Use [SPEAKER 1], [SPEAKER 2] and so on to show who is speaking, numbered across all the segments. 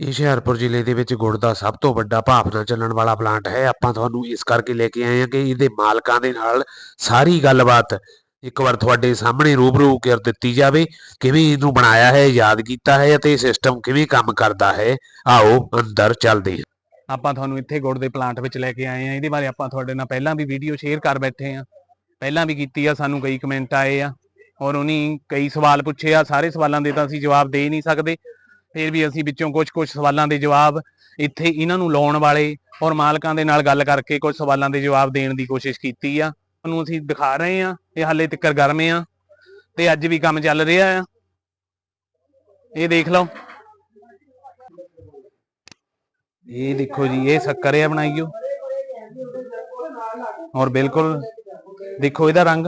[SPEAKER 1] ਇਹ ਹੁਸ਼ਿਆਰਪੁਰ ਜ਼ਿਲ੍ਹੇ ਦੇ ਵਿੱਚ ਗੁੜ ਦਾ ਸਭ ਤੋਂ ਵੱਡਾ ਭਾਪ ਨਾਲ ਚੱਲਣ ਵਾਲਾ ਪਲਾਂਟ ਹੈ। ਆਪਾਂ ਤੁਹਾਨੂੰ ਇਸ ਕਰਕੇ ਲੈ ਕੇ ਆਏ ਹਾਂ ਕਿ ਇਹਦੇ ਮਾਲਕਾਂ ਦੇ ਨਾਲ ਸਾਰੀ ਗੱਲਬਾਤ ਇੱਕ ਵਾਰ ਤੁਹਾਡੇ ਸਾਹਮਣੇ ਰੂਬਰੂ ਕਰ ਦਿੱਤੀ ਜਾਵੇ, ਕਿਵੇਂ ਇਹਨੂੰ ਬਣਾਇਆ ਹੈ, ਯਾਦ ਕੀਤਾ ਹੈ ਅਤੇ ਸਿਸਟਮ ਕਿਵੇਂ ਕੰਮ ਕਰਦਾ ਹੈ। ਆਓ ਅੰਦਰ ਚੱਲਦੇ ਹਾਂ।
[SPEAKER 2] ਆਪਾਂ ਤੁਹਾਨੂੰ ਇੱਥੇ ਗੁੜ ਦੇ ਪਲਾਂਟ ਵਿੱਚ ਲੈ ਕੇ ਆਏ ਆ ਇਹਦੇ ਬਾਰੇ ਆਪਾਂ ਤੁਹਾਡੇ ਨਾਲ ਪਹਿਲਾਂ ਵੀ ਵੀਡੀਓ ਸ਼ੇਅਰ ਕਰ ਬੈਠੇ ਆ ਪਹਿਲਾਂ ਵੀ ਕੀਤੀ ਆ, ਸਾਨੂੰ ਕਈ ਕਮੈਂਟ ਆਏ ਆ। ਔਰ ਉਹਨੀ ਕਈ ਸਵਾਲ ਪੁੱਛੇ ਆ। ਸਾਰੇ ਸਵਾਲਾਂ ਦੇ ਤਾਂ ਅਸੀਂ ਜਵਾਬ ਦੇ ਨਹੀਂ ਸਕਦੇ। ਫਿਰ ਵੀ ਅਸੀਂ ਵਿੱਚੋਂ ਕੁਝ ਕੁਝ ਸਵਾਲਾਂ ਦੇ ਜਵਾਬ ਇੱਥੇ ਇਹਨਾਂ ਨੂੰ ਲਾਉਣ ਵਾਲੇ ਔਰ ਮਾਲਕਾਂ ਦੇ ਨਾਲ ਗੱਲ ਕਰਕੇ ਕੁਝ ਸਵਾਲਾਂ ਦੇ ਜਵਾਬ ਦੇਣ ਦੀ ਕੋਸ਼ਿਸ਼ ਕੀਤੀ ਆ। ਤੁਹਾਨੂੰ ਅਸੀਂ ਦਿਖਾ ਰਹੇ ਆ, ਇਹ ਹਾਲੇ ਤੱਕ ਗਰਮ ਆ ਤੇ ਅੱਜ ਵੀ ਕੰਮ ਚੱਲ ਰਿਹਾ ਆ। ਇਹ ਦੇਖ ਲਓ। ਇਹ ਦੇਖੋ ਜੀ, ਇਹ ਸ਼ੱਕਰ ਆ ਬਣਾਈਓ। ਔਰ ਬਿਲਕੁਲ ਦੇਖੋ ਇਹਦਾ ਰੰਗ।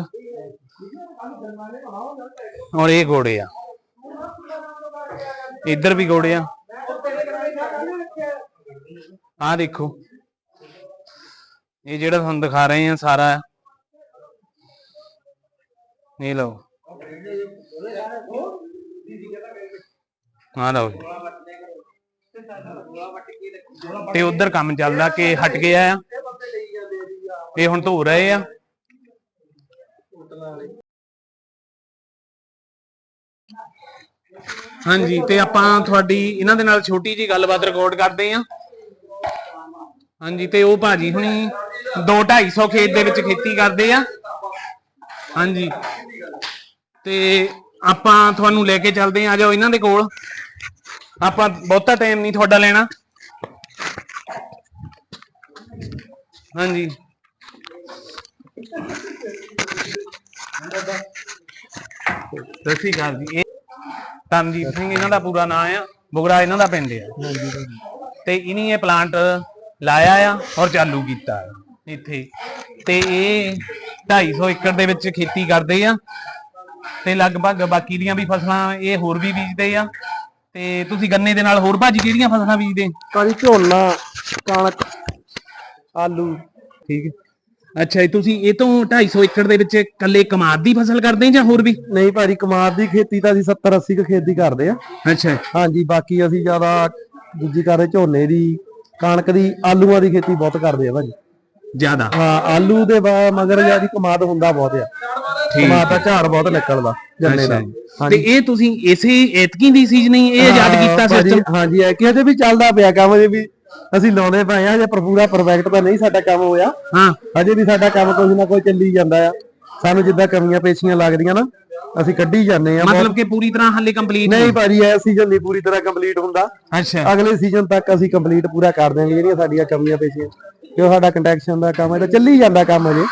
[SPEAKER 2] ਔਰ ਇਹ ਗੋੜੇ ਆ। ਇੱਧਰ ਵੀ ਗੋੜੇ ਆ। ਆ ਦੇਖੋ। ਇਹ ਜਿਹੜਾ ਤੁਹਾਨੂੰ ਦਿਖਾ ਰਹੇ ਆ ਸਾਰਾ। ਇਹ ਲਓ। ਆ ਲਓ ਤੇ ਉਧਰ ਕੰਮ ਚੱਲਦਾ ਕਿ ਹਟ ਗਿਆ ਆ। ਇਹ ਹੁਣ ਧੋ ਰਹੇ ਆ। ਹਾਂਜੀ, ਤੇ ਆਪਾਂ ਤੁਹਾਡੀ, ਇਹਨਾਂ ਦੇ ਨਾਲ ਛੋਟੀ ਜੀ ਗੱਲਬਾਤ ਰਿਕਾਰਡ ਕਰਦੇ ਆ ਹਾਂਜੀ, ਤੇ ਉਹ ਭਾਜੀ ਹੁਣੀ 2 250 ਖੇਤ ਦੇ ਵਿੱਚ ਖੇਤੀ ਕਰਦੇ ਆ। ਹਾਂਜੀ, ਤੇ ਆਪਾਂ ਤੁਹਾਨੂੰ ਲੈ ਕੇ ਚੱਲਦੇ ਆ ਆ ਜਾਓ ਇਹਨਾਂ ਦੇ ਕੋਲ। ਆਪਾਂ ਬਹੁਤਾ ਟਾਈਮ ਨਹੀਂ ਤੁਹਾਡਾ ਲੈਣਾ। ਹਾਂਜੀ। ਸਤਿ ਸ਼੍ਰੀ ਅਕਾਲ ਜੀ। ਧਰਮਜੀਤ ਸਿੰਘ ਇਹਨਾਂ ਦਾ ਪੂਰਾ ਨਾਮ ਆ ਬੁਗਰਾ ਇਹਨਾਂ ਦਾ ਪਿੰਡ ਆ। ਤੇ ਇਨੀ ਇਹ ਪਲਾਂਟ ਲਾਇਆ ਆ ਔਰ ਚਾਲੂ ਕੀਤਾ ਆ। ਇੱਥੇ ਤੇ ਇਹ 250 ਏਕੜ ਦੇ ਵਿੱਚ ਖੇਤੀ ਕਰਦੇ ਆ। ਤੇ ਲਗਭਗ ਬਾਕੀ ਦੀਆਂ ਵੀ ਫਸਲਾਂ ਇਹ ਹੋਰ ਵੀ ਬੀਜਦੇ ਆ। ਤੇ ਤੁਸੀਂ ਗੰਨੇ ਦੇ ਨਾਲ ਹੋਰ ਭਾਜੀ ਕਿਹੜੀਆਂ ਫਸਲਾਂ ਬੀਜਦੇ?
[SPEAKER 3] ਕਾਲੀ ਝੋਨਾ ਕਣਕ ਆਲੂ।
[SPEAKER 2] ਠੀਕ। ਹੈ ਅੱਛਾ ਜੀ ਤੁਸੀਂ ਇਹ ਤੋਂ 250 ਏਕੜ ਦੇ ਵਿੱਚ ਕੱਲੇ ਕਮਾਦ ਦੀ ਫਸਲ ਕਰਦੇ ਜਾਂ ਹੋਰ ਵੀ?
[SPEAKER 3] ਨਹੀਂ ਭਾਜੀ ਕਮਾਦ ਦੀ ਖੇਤੀ ਤਾਂ ਅਸੀਂ 70 80 ਕੁ ਖੇਤੀ ਕਰਦੇ ਆ।
[SPEAKER 2] ਅੱਛਾ।
[SPEAKER 3] ਹਾਂਜੀ ਬਾਕੀ ਅਸੀਂ ਜ਼ਿਆਦਾ ਦੂਜੀ ਕਰਦੇ ਝੋਨੇ ਦੀ ਕਣਕ ਦੀ ਆਲੂਆਂ ਦੀ ਖੇਤੀ ਬਹੁਤ ਕਰਦੇ ਆ ਭਾਜੀ।
[SPEAKER 2] ਜ਼ਿਆਦਾ?
[SPEAKER 3] ਹਾਂ ਆਲੂ ਦੇ ਮਗਰ ਜਿਆਦੀ ਕਮਾਦ ਹੁੰਦਾ ਬਹੁਤ ਆ। ਕਮਾਦ ਦਾ ਝਾੜ ਬਹੁਤ ਨਿਕਲਦਾ ਗੰਨੇ ਦਾ।
[SPEAKER 2] ਤੇ ਇਹ ਤੁਸੀਂ ਇਸੇ ਐਤਕੀ ਦੀ ਸੀਜ਼ਨ ਹੀ ਇਹ ਆਜ਼ਾਦ ਕੀਤਾ ਸਿਸਟਮ
[SPEAKER 3] ਹਾਂਜੀ ਇਹ ਕਿ ਅਜੇ ਵੀ ਚੱਲਦਾ ਪਿਆ ਕੰਮ ਅਜੇ ਵੀ ਅਸੀਂ ਲਾਉਣੇ ਪਏ ਆ ਜੇ ਪੂਰਾ ਪਰਫੈਕਟ ਤਾਂ ਨਹੀਂ ਸਾਡਾ ਕੰਮ ਹੋਇਆ।
[SPEAKER 2] ਹਾਂ।
[SPEAKER 3] ਅਜੇ ਵੀ ਸਾਡਾ ਕੰਮ ਕੁਝ ਨਾ ਕੋਈ ਚੱਲੀ ਜਾਂਦਾ ਆ। ਸਾਨੂੰ ਜਿੱਦਾਂ ਕਮੀਆਂ ਪੇਸ਼ੀਆਂ ਲੱਗਦੀਆਂ ਨਾ ਅਸੀਂ ਕੱਢੀ ਜਾਂਦੇ ਆ
[SPEAKER 2] ਮਤਲਬ ਕਿ ਪੂਰੀ ਤਰ੍ਹਾਂ ਹਾਲੇ ਕੰਪਲੀਟ
[SPEAKER 3] ਨਹੀਂ ਭਾਜੀ ਇਹ ਸੀਜ਼ਨ ਨਹੀਂ ਪੂਰੀ ਤਰ੍ਹਾਂ ਕੰਪਲੀਟ ਹੁੰਦਾ।
[SPEAKER 2] ਅੱਛਾ।
[SPEAKER 3] ਅਗਲੇ ਸੀਜ਼ਨ ਤੱਕ ਅਸੀਂ ਕੰਪਲੀਟ ਪੂਰਾ ਕਰ ਦਿਆਂਗੇ ਜਿਹੜੀਆਂ ਸਾਡੀਆਂ ਕਮੀਆਂ ਪੇਸ਼ੀਆਂ। ਕਿਉਂ ਸਾਡਾ ਕੰਟੈਕਸ਼ਨ ਦਾ ਕੰਮ ਹੈ ਤਾਂ ਚੱਲੀ ਜਾਂਦਾ ਕੰਮ ਅਜੇ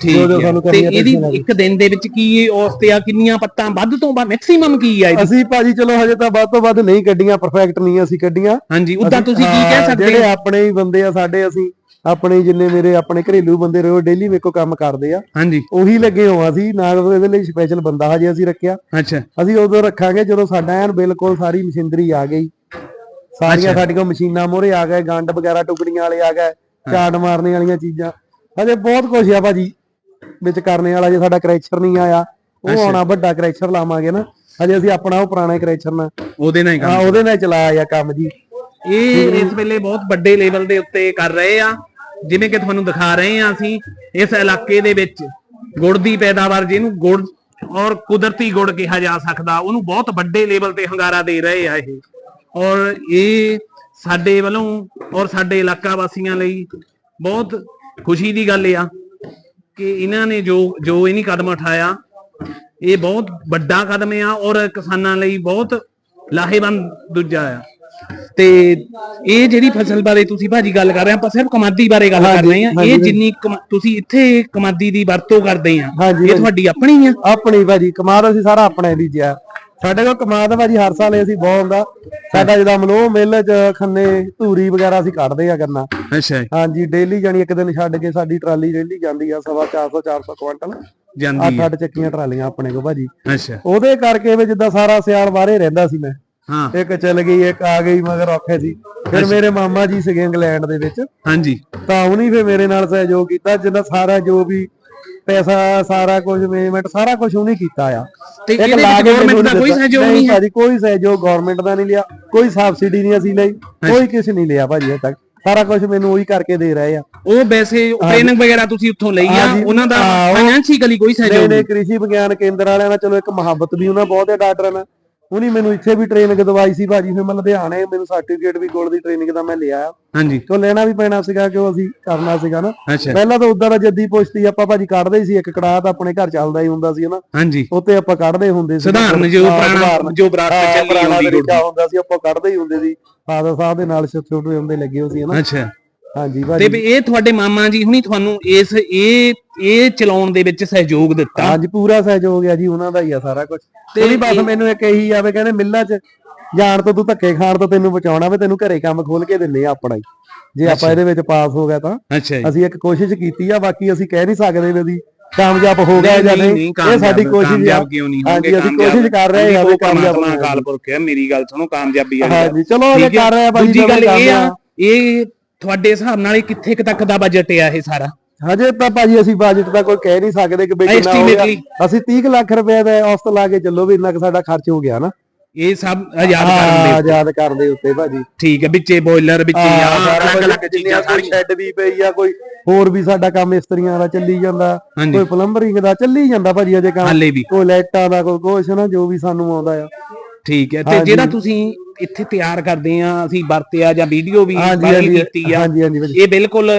[SPEAKER 2] ਠੀਕ ਹੈ। ਤੇ ਇਹਦੀ ਇੱਕ ਦਿਨ ਦੇ ਵਿੱਚ ਕੀ ਇਹ ਔਸਤ ਆ ਕਿੰਨੀਆਂ ਪੱਤਾਂ ਵੱਧ ਤੋਂ ਵੱਧ ਮੈਕਸਿਮਮ ਕੀ ਆ ਇਹਦੀ?
[SPEAKER 3] ਅਸੀਂ ਭਾਜੀ ਚਲੋ ਹਜੇ ਤਾਂ ਵੱਧ ਤੋਂ ਵੱਧ ਨਹੀਂ ਕੱਢੀਆਂ ਪਰਫੈਕਟ ਨਹੀਂ ਅਸੀਂ ਕੱਢੀਆਂ।
[SPEAKER 2] ਹਾਂਜੀ ਉਦਾਂ
[SPEAKER 3] ਅਸੀਂ-
[SPEAKER 2] ਤੁਸੀਂ ਕੀ ਕਹਿ
[SPEAKER 3] ਹਾਂ,
[SPEAKER 2] ਸਕਦੇ?
[SPEAKER 3] ਜਿਹੜੇ ਆਪਣੇ ਹੀ ਬੰਦੇ ਆ ਸਾਡੇ ਅਸੀਂ ਆਪਣੇ ਹੀ ਜਿੰਨੇ ਮੇਰੇ ਆਪਣੇ ਘਰੇਲੂ ਬੰਦੇ ਰਹੇ ਡੇਲੀ ਮੇਰੇ ਕੋ ਕੰਮ ਕਰਦੇ ਆ।
[SPEAKER 2] ਹਾਂਜੀ।
[SPEAKER 3] ਉਹੀ ਲੱਗੇ ਹੋਆ ਸੀ ਨਾ ਕੋਈ ਇਹਦੇ ਲਈ ਸਪੈਸ਼ਲ ਬੰਦਾ ਹਜੇ ਅਸੀਂ ਰੱਖਿਆ।
[SPEAKER 2] ਅੱਛਾ।
[SPEAKER 3] ਅਸੀਂ ਉਦੋਂ ਰੱਖਾਂਗੇ ਜਦੋਂ ਸਾਡਾ ਐਨ ਬਿਲਕੁਲ ਸਾਰੀ ਮਸ਼ੀਨਰੀ ਆ ਗਈ। ਸਾਰੀਆਂ ਸਾਡੀਆਂ ਕੋਲ ਮਸ਼ੀਨਾਂ ਮੋਰੇ ਆ ਗਏ ਗੰਡ ਵਗੈਰਾ ਟੁਕੜੀਆਂ ਵਾਲੇ ਆ ਗਏ ਚਾਟ ਮਾਰਨੇ ਵਾਲੀਆਂ ਚੀਜ਼ਾਂ। ਹਜੇ ਬਹੁਤ ਕੁਝ ਆ ਭਾਜੀ। ਵਿੱਚ ਕਰਨੇ ਵਾਲਾ ਜੇ ਸਾਡਾ ਕਰੈਕਚਰ ਨਹੀਂ ਆਇਆ ਉਹ ਆਉਣਾ ਵੱਡਾ ਕਰੈਕਚਰ ਲਾਵਾਂਗੇ ਨਾ। ਹਜੇ ਅਸੀਂ ਆਪਣਾ ਉਹ ਪੁਰਾਣਾ ਕਰੈਕਚਰ ਨਾਲ
[SPEAKER 2] ਉਹਦੇ ਨਾਲ ਹੀ
[SPEAKER 3] ਹਾਂ ਉਹਦੇ ਨਾਲ ਚਲਾਇਆ ਆ ਕੰਮ ਜੀ।
[SPEAKER 2] ਇਹ ਇਸ ਵੇਲੇ ਬਹੁਤ ਵੱਡੇ ਲੈਵਲ ਦੇ ਉੱਤੇ ਕਰ ਰਹੇ ਆ। ਜਿਵੇਂ ਕਿ ਤੁਹਾਨੂੰ ਦਿਖਾ ਰਹੇ ਆ ਅਸੀਂ ਇਸ ਇਲਾਕੇ ਦੇ ਵਿੱਚ ਗੁੜ ਦੀ ਪੈਦਾਵਾਰ ਜਿਹਨੂੰ ਗੁੜ ਔਰ ਕੁਦਰਤੀ ਗੁੜ ਕਿਹਾ ਜਾ ਸਕਦਾ ਉਹਨੂੰ ਬਹੁਤ ਵੱਡੇ ਲੈਵਲ ਤੇ ਹੰਗਾਰਾ ਦੇ ਰਹੇ ਆ ਇਹ। ਔਰ ਇਹ ਸਾਡੇ ਵੱਲੋਂ ਔਰ ਸਾਡੇ ਇਲਾਕਾ ਵਾਸੀਆਂ ਲਈ ਬਹੁਤ ਖੁਸ਼ੀ ਦੀ ਗੱਲ ਆ। ਕਿ ਇਹਨਾਂ ਨੇ ਜੋ ਜੋ ਇਹਨੀ ਕਦਮ ਉਠਾਇਆ ਇਹ ਬਹੁਤ ਵੱਡਾ ਕਦਮ ਆ ਔਰ ਕਿਸਾਨਾਂ ਲਈ ਬਹੁਤ ਲਾਹੇਵੰਦ ਦੂਜਾ ਆ। ਤੇ ਇਹ ਜਿਹੜੀ ਫਸਲ ਬਾਰੇ ਤੁਸੀਂ ਭਾਜੀ ਗੱਲ ਕਰ ਰਹੇ ਆ ਆਪਾਂ ਸਿਰਫ ਕਮਾਦੀ ਬਾਰੇ ਗੱਲ ਕਰ ਰਹੇ ਆ ਇਹ ਜਿੰਨੀ ਤੁਸੀਂ ਇੱਥੇ ਕਮਾਦੀ ਦੀ ਵਰਤੋਂ ਕਰਦੇ ਆ ਇਹ ਤੁਹਾਡੀ ਆਪਣੀ ਆ?
[SPEAKER 3] ਆਪਣੀ ਭਾਜੀ ਕਮਾਦ ਅਸੀਂ ਸਾਰਾ ਆਪਣਾ ਬੀਜਿਆ ਸਾਡੇ ਕੋਲ ਕਮਾਦ ਭਾਜੀ ਹਰ ਸਾਲ ਇਹ ਅਸੀਂ ਬਹੁਤ ਹੁੰਦਾ ਸਾਡਾ ਜਿਹਦਾ ਮਲੋਹ ਮਿੱਲ ਚ ਖੰਨੇ ਧੂਰੀ ਵਗੈਰਾ ਅਸੀਂ ਕੱਢਦੇ ਆ ਗੰਨਾ।
[SPEAKER 2] ਅੱਛਾ
[SPEAKER 3] ਹਾਂਜੀ ਡੇਲੀ ਜਾਨੀ ਇੱਕ ਦਿਨ ਛੱਡ ਕੇ ਸਾਡੀ ਟਰਾਲੀ ਡੇਲੀ ਜਾਂਦੀ ਆ ਸਵਾ 400 400 ਕੁਇੰਟਲ
[SPEAKER 2] ਜਾਂਦੀ
[SPEAKER 3] ਅੱਠ ਅੱਠ ਚੱਕੀਆਂ ਟਰਾਲੀਆਂ ਆਪਣੇ ਕੋਲ ਭਾਜੀ।
[SPEAKER 2] ਅੱਛਾ।
[SPEAKER 3] ਉਹਦੇ ਕਰਕੇ ਵੀ ਜਿੱਦਾਂ ਸਾਰਾ ਸਿਆਲ ਬਾਹਰੇ ਰਹਿੰਦਾ ਸੀ ਮੈਂ।
[SPEAKER 2] ਹਾਂ।
[SPEAKER 3] ਇੱਕ ਚੱਲ ਗਈ ਇੱਕ ਆ ਗਈ ਮਗਰ ਔਖੇ ਸੀ। ਫਿਰ ਮੇਰੇ ਮਾਮਾ ਜੀ ਸੀਗੇ ਇੰਗਲੈਂਡ ਦੇ ਵਿੱਚ।
[SPEAKER 2] ਹਾਂਜੀ।
[SPEAKER 3] ਤਾਂ ਉਹਨੇ ਫਿਰ ਮੇਰੇ ਨਾਲ ਸਹਿਯੋਗ ਕੀਤਾ ਜਿੰਨਾ ਸਾਰਾ ਜੋ ਵੀ ਪੈਸਾ ਸਾਰਾ ਕੁਝ ਮੈਨੇਜਮੈਂਟ ਸਾਰਾ ਕੁਝ ਉਹਨੇ ਕੀਤਾ ਆ।
[SPEAKER 2] ਤੇ ਇਹਦੇ ਵਿੱਚ ਗਵਰਨਮੈਂਟ
[SPEAKER 3] ਮੈਨੂੰ
[SPEAKER 2] ਦਾ ਕੋਈ। ਸਹਿਯੋਗ ਨਹੀਂ ਹੈ?
[SPEAKER 3] ਭਾਜੀ ਕੋਈ ਸਹਿਯੋਗ ਗਵਰਨਮੈਂਟ ਦਾ ਨਹੀਂ ਲਿਆ। ਕੋਈ ਸਬਸਿਡੀ ਨਹੀਂ ਅਸੀਂ ਲਈ। ਕੋਈ ਕੁਝ ਨਹੀਂ ਲਿਆ ਭਾਜੀ ਅਜੇ ਤੱਕ। ਸਾਰਾ ਕੁਝ ਮੈਨੂੰ ਉਹੀ ਕਰਕੇ ਦੇ ਰਹੇ ਆ।
[SPEAKER 2] ਉਹ ਵੈਸੇ ਟ੍ਰੇਨਿੰਗ ਵਗੈਰਾ ਤੁਸੀਂ ਉੱਥੋਂ ਲਈ ਆ।
[SPEAKER 3] ਹਾਂਜੀ,
[SPEAKER 2] ਉਹਨਾਂ ਦਾ ਫਾਈਨੈਂਸ਼ੀਕਲੀ ਕੋਈ ਸਹਿਯੋਗ
[SPEAKER 3] ਨਹੀਂ
[SPEAKER 2] ਨਹੀਂ।
[SPEAKER 3] ਕ੍ਰਿਸ਼ੀ ਵਿਗਿਆਨ ਕੇਂਦਰ ਵਾਲਿਆਂ ਨਾਲ ਚਲੋ ਇੱਕ ਮੁਹੱਬਤ ਵੀ ਉਹਨਾਂ ਬਹੁਤ ਹੈ ਡਾਕਟਰਾਂ ਨਾਲ। ਉਹਨੇ ਮੈਨੂੰ ਇੱਥੇ ਵੀ ਟ੍ਰੇਨਿੰਗ ਦਵਾਈ ਸੀ ਭਾਜੀ ਫਿਰ ਮੈਂ ਲੁਧਿਆਣੇ ਮੈਨੂੰ ਸਰਟੀਫਿਕੇਟ ਵੀ ਗੋਲ ਦੀ ਟ੍ਰੇਨਿੰਗ ਦਾ ਮੈਂ ਲਿਆ।
[SPEAKER 2] ਹਾਂਜੀ।
[SPEAKER 3] ਕਿਉਂ ਲੈਣਾ ਵੀ ਪੈਣਾ ਸੀਗਾ ਕਿਉਂ ਅਸੀਂ ਕਰਨਾ ਸੀਗਾ ਨਾ। ਪਹਿਲਾਂ ਤਾਂ ਉਦਾਂ ਦਾ ਜੱਦੀ ਪੁਸ਼ਤੀ ਆਪਾਂ ਭਾਜੀ ਕੱਢਦੇ ਸੀ ਇੱਕ ਕੜਾਹ ਤਾਂ ਆਪਣੇ ਘਰ ਚੱਲਦਾ ਹੀ ਹੁੰਦਾ ਸੀ ਹਨਾ।
[SPEAKER 2] ਹਾਂਜੀ।
[SPEAKER 3] ਉੱਤੇ ਆਪਾਂ ਕੱਢਦੇ ਹੁੰਦੇ ਸੀ।
[SPEAKER 2] ਸਧਾਰਨ ਜੋ ਪੁਰਾਣਾ। ਜੋ ਬਰਾਤ ਚੱਲੀ
[SPEAKER 3] ਤਰੀਕਾ ਹੁੰਦਾ ਸੀ ਆਪਾਂ ਕੱਢਦੇ ਹੀ ਹੁੰਦੇ ਸੀ। ਫਾਦਰ ਸਾਹਿਬ ਦੇ ਨਾਲ ਛੋਟੇ ਛੋਟੇ ਹੁੰਦੇ ਲੱਗੇ ਹੋ ਸੀ ਹਨਾ।
[SPEAKER 2] ਅੱਛਾ।
[SPEAKER 3] ਹਾਂਜੀ
[SPEAKER 2] ਤੇ
[SPEAKER 3] ਭਾਜੀ
[SPEAKER 2] ਵੀ ਇਹ ਤੁਹਾਡੇ ਮਾਮਾ ਜੀ ਹੁਣੀ ਤੁਹਾਨੂੰ ਇਸ ਇਹ ਇਹ ਚਲਾਉਣ ਦੇ ਵਿੱਚ ਸਹਿਯੋਗ ਦਿੱਤਾ
[SPEAKER 3] ਹਾਂਜੀ ਪੂਰਾ ਸਹਿਯੋਗ ਹੈ ਜੀ ਉਹਨਾਂ ਦਾ ਹੀ ਆ ਸਾਰਾ ਕੁਝ
[SPEAKER 2] ਤੇ
[SPEAKER 3] ਨਹੀਂ ਬਸ
[SPEAKER 2] ਇਹ-
[SPEAKER 3] ਮੈਨੂੰ ਇੱਕ ਇਹੀ ਆਵੇ ਕਹਿੰਦੇ ਮਿੱਲਾਂ 'ਚ ਜਾਣ ਤੋਂ ਤੂੰ ਧੱਕੇ ਖਾਣ ਤੋਂ ਤੈਨੂੰ ਬਚਾਉਣਾ ਵੇ ਤੈਨੂੰ ਘਰੇ ਕੰਮ ਖੋਲ ਕੇ ਦਿੰਨੇ ਆ ਆਪਣਾ ਹੀ ਜੇ। ਆਪਾਂ ਇਹਦੇ ਵਿੱਚ ਪਾਸ ਹੋ ਗਿਆ ਤਾਂ
[SPEAKER 2] ਅੱਛਾ ਜੀ
[SPEAKER 3] ਅਸੀਂ ਇੱਕ ਕੋਸ਼ਿਸ਼ ਕੀਤੀ ਆ ਬਾਕੀ ਅਸੀਂ ਕਹਿ ਨਹੀਂ ਸਕਦੇ ਵੀ ਅਸੀਂ ਕਾਮਯਾਬ ਹੋ ਗਏ
[SPEAKER 2] ਨਹੀਂ,
[SPEAKER 3] ਜਾਂ
[SPEAKER 2] ਨਹੀਂ,
[SPEAKER 3] ਇਹ
[SPEAKER 2] ਕਾਮਯਾਬ-
[SPEAKER 3] ਸਾਡੀ ਕੋਸ਼ਿਸ਼ ਆ
[SPEAKER 2] ਕਾਮਯਾਬ ਕਿਉਂ ਨਹੀਂ
[SPEAKER 3] ਹਾਂਜੀ, ਅਸੀਂ
[SPEAKER 2] ਕਾਮਯਾਬ?
[SPEAKER 3] ਕੋਸ਼ਿਸ਼ ਕਰ ਰਹੇ ਹਾਂ
[SPEAKER 2] ਉਹ
[SPEAKER 3] ਵੀ ਕਾਮਯਾਬ
[SPEAKER 2] ਪਰਮਾਤਮਾ
[SPEAKER 3] ਹੋਣਾ।
[SPEAKER 2] ਅਕਾਲ ਪੁਰਖ ਹੈ ਮੇਰੀ ਗੱਲ ਸੁਣੋ ਕਾਮਯਾਬੀ ਵਾਲੀ ਗੱਲ।
[SPEAKER 3] ਹਾਂਜੀ ਚਲੋ ਇਹ
[SPEAKER 2] ਠੀਕ ਹੈ।
[SPEAKER 3] ਕਰ ਰਹੇ ਆ ਭਾਜੀ
[SPEAKER 2] ਦੂਜੀ ਗੱਲ ਇਹ ਆ ਇਹ ਤੁਹਾਡੇ ਹਿਸਾਬ ਨਾਲ ਇਹ ਕਿੱਥੇ ਕੁ ਤੱਕ ਦਾ ਬਜਟ ਆ ਇਹ ਸਾਰਾ?
[SPEAKER 3] ਹਜੇ ਤਾਂ ਭਾਜੀ ਅਸੀਂ ਬਜਟ ਦਾ ਕੋਈ ਕਹਿ ਨਹੀਂ ਸਕਦੇ ਕਿ ਬਈ ਕਿੰਨਾ ਹੋ ਗਿਆ।
[SPEAKER 2] Estimately?
[SPEAKER 3] ਅਸੀਂ 30 ਕੁ ਲੱਖ ਰੁਪਏ ਦਾ ਔਸਤ ਲਾ ਕੇ ਚੱਲੋ ਵੀ ਇੰਨਾ ਕੁ ਸਾਡਾ ਖਰਚ ਹੋ ਗਿਆ ਨਾ।
[SPEAKER 2] ਇਹ ਸਭ ਆਜ਼ਾਦ ਕਰਨ
[SPEAKER 3] ਹਾਂ
[SPEAKER 2] ਦੇ
[SPEAKER 3] ਆਜ਼ਾਦ ਕਰਨ ਦੇ ਉੱਤੇ ਭਾਜੀ।
[SPEAKER 2] ਠੀਕ ਹੈ ਵਿੱਚੇ ਬੋਇਲਰ ਵਿੱਚੇ ਆ ਅਲੱਗ ਅਲੱਗ ਚੀਜ਼ਾਂ ਸਾਰੀਆਂ।
[SPEAKER 3] ਸ਼ੈੱਡ ਵੀ ਪਈ ਆ ਕੋਈ ਹੋਰ ਵੀ ਸਾਡਾ ਕੰਮ ਇਸਤਰੀਆਂ ਦਾ ਚੱਲੀ ਜਾਂਦਾ।
[SPEAKER 2] ਹਾਂਜੀ।
[SPEAKER 3] ਕੋਈ ਪਲੰਬਰਿੰਗ ਦਾ ਚੱਲੀ ਜਾਂਦਾ ਭਾਜੀ ਅਜੇ ਕੰਮ।
[SPEAKER 2] ਹਾਲੇ ਵੀ।
[SPEAKER 3] ਕੋਈ ਲਾਈਟਾਂ ਦਾ ਕੋਈ ਕੁਛ ਨਾ ਜੋ ਵੀ ਸਾਨੂੰ ਆਉਂਦਾ ਆ।
[SPEAKER 2] ਠੀਕ ਹੈ ਤੇ। ਜਿਹੜਾ ਤੁਸੀਂ ਇੱਥੇ ਤਿਆਰ ਕਰਦੇ ਆ ਅਸੀਂ ਵਰਤਿਆ ਜਾਂ ਵੀਡੀਓ ਵੀ
[SPEAKER 3] ਹਾਂਜੀ ਹਾਂਜੀ
[SPEAKER 2] ਕੀਤੀ ਆ।
[SPEAKER 3] ਹਾਂਜੀ ਹਾਂਜੀ ਭਾਜੀ।
[SPEAKER 2] ਇਹ ਬਿਲਕੁਲ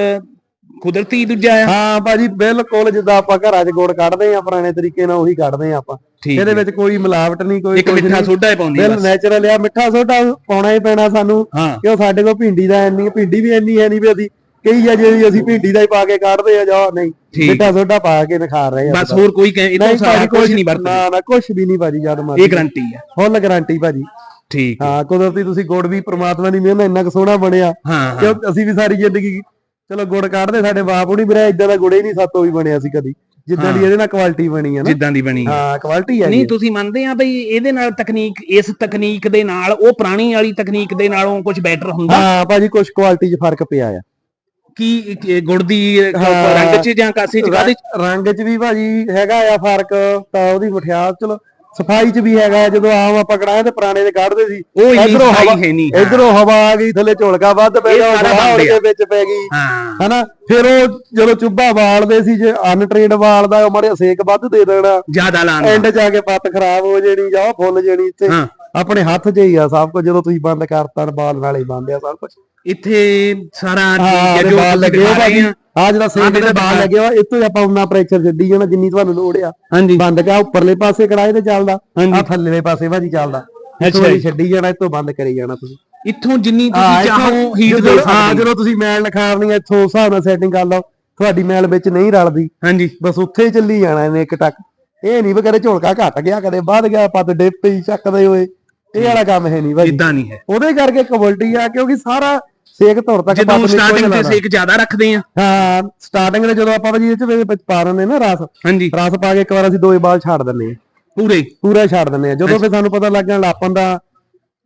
[SPEAKER 2] ਕੁਦਰਤੀ ਦੂਜਾ ਆ।
[SPEAKER 3] ਹਾਂ ਭਾਜੀ ਬਿਲਕੁਲ ਜਿੱਦਾਂ ਆਪਾਂ ਘਰਾਂ 'ਚ ਗੁੜ ਕੱਢਦੇ ਆ ਪੁਰਾਣੇ ਤਰੀਕੇ ਨਾਲ ਉਹੀ ਕੱਢਦੇ ਆ ਆਪਾਂ।
[SPEAKER 2] ਠੀਕ
[SPEAKER 3] ਇਹਦੇ ਵਿੱਚ ਕੋਈ ਮਿਲਾਵਟ ਨਹੀਂ ਕੋਈ
[SPEAKER 2] ਇੱਕ ਮਿੱਠਾ
[SPEAKER 3] ਨਹੀਂ।
[SPEAKER 2] ਸੋਡਾ ਹੀ ਪਾਉਂਦੇ
[SPEAKER 3] ਬਿਲ
[SPEAKER 2] ਬਸ।
[SPEAKER 3] ਨੈਚੁਰਲ ਆ ਮਿੱਠਾ ਸੋਡਾ ਪਾਉਣਾ ਹੀ ਪੈਣਾ ਸਾਨੂੰ
[SPEAKER 2] ਹਾਂ।
[SPEAKER 3] ਕਿਉਂ ਸਾਡੇ ਕੋਲ ਭਿੰਡੀ ਦਾ ਇੰਨੀ ਭਿੰਡੀ ਵੀ ਇੰਨੀ ਹੈ ਨਹੀਂ ਵੀ ਅਸੀਂ ਕਈ ਆ ਜੇ ਅਸੀਂ ਭਿੰਡੀ ਦਾ ਹੀ ਪਾ ਕੇ ਕੱਢਦੇ ਆ ਜਾਂ ਨਹੀਂ
[SPEAKER 2] ਠੀਕ।
[SPEAKER 3] ਮਿੱਠਾ ਸੋਡਾ ਪਾ ਕੇ ਨਿਖਾਰ ਰਹੇ ਆ
[SPEAKER 2] ਬਸ ਹੋਰ ਕੋਈ ਕਹਿ- ਇਹ ਤੋਂ ਸਾਰਾ ਕੁਝ ਨਹੀਂ ਵਰਤਦੇ।
[SPEAKER 3] ਨਾ ਨਾ ਕੁਝ ਵੀ ਨਹੀਂ ਭਾਜੀ ਜਦ
[SPEAKER 2] ਇਹ
[SPEAKER 3] ਮਰਜ਼ੀ।
[SPEAKER 2] ਗਰੰਟੀ ਆ।
[SPEAKER 3] ਫੁੱਲ ਗਾਰੰਟੀ ਭਾਜੀ।
[SPEAKER 2] ਠੀਕ ਹੈ।
[SPEAKER 3] ਹਾਂ ਕੁਦਰਤੀ ਤੁਸੀਂ ਗੁੜ ਵੀ ਪ੍ਰਮਾਤਮਾ ਦੀ ਮਿਹਰ ਨਾਲ ਇੰਨਾ ਕੁ ਸੋਹਣਾ ਬਣਿਆ।
[SPEAKER 2] ਹਾਂ ਹਾਂ।
[SPEAKER 3] ਕਿਉਂ ਅਸੀਂ ਵੀ ਸਾਰੀ ਜ਼ਿੰਦਗੀ ਚਲੋ ਗੁੜ ਕੱਢਦੇ ਸਾਡੇ ਬਾਪ ਹੁਣੀ ਮੇਰਾ ਇਦਾਂ ਦਾ ਗੁੜ ਹੀ ਨਹੀਂ ਸਾਤੋਂ ਵੀ ਬਣਿਆ ਸੀ ਕਦੀ। ਜਿੱਦਾਂ ਦੀ ਇਹਦੇ ਨਾਲ ਕੁਆਲਿਟੀ ਬਣੀ ਹੈ ਨਾ।
[SPEAKER 2] ਜਿੱਦਾਂ ਦੀ ਬਣੀ ਆ।
[SPEAKER 3] ਹਾਂ ਕੁਆਲਿਟੀ ਹੈ
[SPEAKER 2] ਨਹੀਂ ਤੁਸੀਂ ਮੰਨਦੇ ਆ ਬਈ ਇਹਦੇ ਨਾਲ ਤਕਨੀਕ ਇਸ ਤਕਨੀਕ ਦੇ ਨਾਲ ਉਹ ਪੁਰਾਣੀ ਵਾਲੀ ਤਕਨੀਕ ਦੇ ਨਾਲੋਂ ਕੁਝ ਬੈਟਰ ਹੁੰਦਾ?
[SPEAKER 3] ਹਾਂ ਭਾਜੀ ਕੁਝ ਕੁਆਲਿਟੀ 'ਚ ਫ਼ਰਕ ਪਿਆ ਆ।
[SPEAKER 2] ਕੀ ਗੁੜ ਦੀ
[SPEAKER 3] ਹਾਂ।
[SPEAKER 2] ਰੰਗ ਚ ਜਾਂ ਕਾਸੇ ਚ? ਕਾਦੇ
[SPEAKER 3] ਰੰਗ 'ਚ ਵੀ ਭਾਜੀ ਹੈਗਾ ਆ ਫ਼ਰਕ ਤਾਂ ਉਹਦੀ ਮਠਿਆਸ ਚਲੋ ਸਫ਼ਾਈ 'ਚ ਵੀ ਹੈਗਾ ਜਦੋਂ ਆਮ ਆਪਾਂ ਕੜਾਏ ਤੇ ਪੁਰਾਣੇ ਦੇ ਕੱਢਦੇ ਸੀ
[SPEAKER 2] ਉਹ ਇੰਨੀ
[SPEAKER 3] ਇੱਧਰੋਂ
[SPEAKER 2] ਸਫ਼ਾਈ
[SPEAKER 3] ਹਵਾ-
[SPEAKER 2] ਹੈ ਨਹੀਂ।
[SPEAKER 3] ਇਧਰੋਂ ਹਵਾ ਆ ਗਈ ਥੱਲੇ ਝੋਲਕਾ ਵੱਧ ਪੈ ਗਿਆ
[SPEAKER 2] ਸਾਰਾ
[SPEAKER 3] ਉਹ
[SPEAKER 2] ਬੰਦ
[SPEAKER 3] ਦੇ ਵਿੱਚ ਪੈ ਗਈ।
[SPEAKER 2] ਹਾਂ।
[SPEAKER 3] ਹਨਾ? ਫਿਰ ਉਹ ਜਦੋਂ ਚੁੱਭਾ ਵਾਲਦੇ ਸੀ ਜੇ ਅਨਟ੍ਰੇਨਡ ਵਾਲਦਾ ਉਹ ਮਾੜੇ ਸੇਕ ਵੱਧ ਦੇ ਦੇਣਾ।
[SPEAKER 2] ਜ਼ਿਆਦਾ ਲਾਣ
[SPEAKER 3] ਐਂਡ 'ਚ ਆ ਕੇ ਪੱਤ ਖਰਾਬ ਹੋ ਜਾਣੀ ਜਾਂ ਉਹ ਫੁੱਲ ਜਾਣੀ ਇੱਥੇ।
[SPEAKER 2] ਹਾਂ।
[SPEAKER 3] ਆਪਣੇ ਹੱਥ 'ਚ ਹੀ ਆ ਸਭ ਕੁਝ ਜਦੋਂ ਤੁਸੀਂ ਬੰਦ ਕਰਤਾ ਬਾਲ ਨਾਲ ਹੀ ਬੰਦ ਆ ਸਭ ਕੁਝ।
[SPEAKER 2] ਇੱਥੇ ਸਾਰਾ
[SPEAKER 3] ਹਾਂ
[SPEAKER 2] ਠੀਕ ਹੈ
[SPEAKER 3] ਇਹਦੇ
[SPEAKER 2] ਜੋ
[SPEAKER 3] ਬਾਲ
[SPEAKER 2] ਤੁਸੀਂ
[SPEAKER 3] ਲੱਗੇ
[SPEAKER 2] ਦਿਖਾ
[SPEAKER 3] ਆ
[SPEAKER 2] ਰਹੇ
[SPEAKER 3] ਭਾਜੀ।
[SPEAKER 2] ਆ
[SPEAKER 3] ਆ ਜਿਹੜਾ ਸੇਕ ਦੇ ਬਾਲ ਲੱਗੇ ਆ ਇਹ ਤੋਂ ਆਪਾਂ ਉਨਾ ਪ੍ਰੈਸ਼ਰ ਛੱਡੀ ਜਾਣਾ ਜਿੰਨੀ ਤੁਹਾਨੂੰ ਲੋੜ ਆ।
[SPEAKER 2] ਹਾਂਜੀ।
[SPEAKER 3] ਬੰਦ ਕਾ ਉੱਪਰਲੇ ਪਾਸੇ ਕੜਾਏ ਤੇ ਚੱਲਦਾ। ਆ ਥੱਲੇਲੇ ਪਾਸੇ ਭਾਜੀ ਚੱਲਦਾ।
[SPEAKER 2] ਅੱਛਾ
[SPEAKER 3] ਛੱਡੀ ਜਾਣਾ ਇੱਥੋਂ ਬੰਦ ਕਰੀ ਜਾਣਾ ਤੁਸੀਂ।
[SPEAKER 2] ਇੱਥੋਂ ਜਿੰਨੀ ਤੁਸੀਂ ਚਾਹੋ ਹੀਟ ਦੇ
[SPEAKER 3] ਹਾਂ। ਜਦੋਂ ਤੁਸੀਂ ਮੈਲ ਨਖਾਰਨੀ ਆ ਇੱਥੋਂ ਹਿਸਾਬ ਨਾਲ ਸੈਟਿੰਗ ਕਰ ਲਓ। ਤੁਹਾਡੀ ਮੈਲ ਵਿੱਚ ਨਹੀਂ ਰਲਦੀ।
[SPEAKER 2] ਹਾਂਜੀ।
[SPEAKER 3] ਬਸ ਉੱਥੇ ਹੀ ਚੱਲੀ ਜਾਣਾ ਇਹਨੇ ਇੱਕ ਟੱਕ। ਇਹ ਨਹੀਂ ਵੀ ਕਦੇ ਝੋਲਕਾ ਘਟ ਗਿਆ ਕਦੇ ਵੱਧ ਗਿਆ ਪੱਤ ਡਿੱਪ ਹੀ ਚੱਕਦੇ ਹੋਏ। ਇਹ ਵਾਲਾ ਕੰਮ ਹੈ ਨਹੀਂ ਭਾਜੀ।
[SPEAKER 2] ਇਦਾਂ ਨਹੀਂ ਹੈ।
[SPEAKER 3] ਉਹਦੇ ਕਰਕੇ ਕਬਲਟੀ ਆ ਕਿਉਂਕਿ ਸਾਰਾ ਸੇਕ ਧੁਰ ਤੱਕ
[SPEAKER 2] ਜਦੋਂ ਸਟਾਰਟਿੰਗ ਤੇ। ਸੇਕ ਜ਼ਿਆਦਾ ਰੱਖਦੇ ਆ।
[SPEAKER 3] ਹਾਂ ਸਟਾਰਟਿੰਗ ਦੇ ਜਦੋਂ ਆਪਾਂ ਭਾਜੀ ਇਹ ਚ ਵਿੱਚ ਪਾ ਦਿੰਦੇ ਨਾ ਰਸ
[SPEAKER 2] ਹਾਂਜੀ।
[SPEAKER 3] ਰਸ ਪਾ ਕੇ ਇੱਕ ਵਾਰ ਅਸੀਂ ਦੋ ਹੀ ਬਾਲ ਛੱਡ ਦਿੰਦੇ ਆ।
[SPEAKER 2] ਪੂਰੇ।
[SPEAKER 3] ਪੂਰਾ ਛੱਡ ਦਿੰਦੇ ਆ। ਜਦੋਂ ਫਿਰ ਸਾਨੂੰ ਪਤਾ ਲੱਗ ਲਾਪਨ ਦਾ